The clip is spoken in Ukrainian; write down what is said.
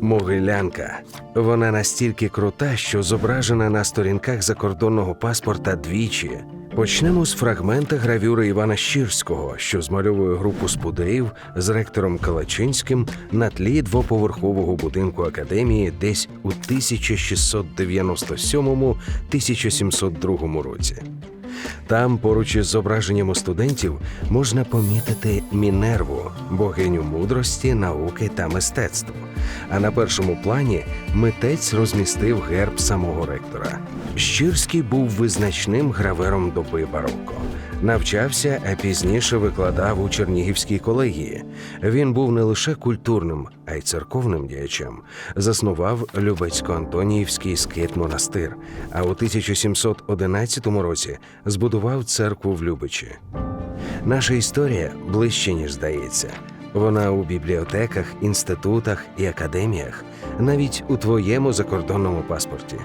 Могилянка. Вона настільки крута, що зображена на сторінках закордонного паспорта двічі. Почнемо з фрагмента гравюри Івана Щирського, що змальовує групу спудеїв з ректором Калачинським на тлі двоповерхового будинку академії десь у 1697-1702 році. Там, поруч із зображеннями студентів, можна помітити Мінерву, богиню мудрості, науки та мистецтв. А на першому плані митець розмістив герб самого ректора. Щирський був визначним гравером доби бароко. Навчався, а пізніше викладав у Чернігівській колегії. Він був не лише культурним, а й церковним діячем. Заснував Любецько-Антоніївський скит монастир, а у 1711 році збудував церкву в Любичі. Наша історія ближче, ніж здається. Вона у бібліотеках, інститутах і академіях, навіть у твоєму закордонному паспорті.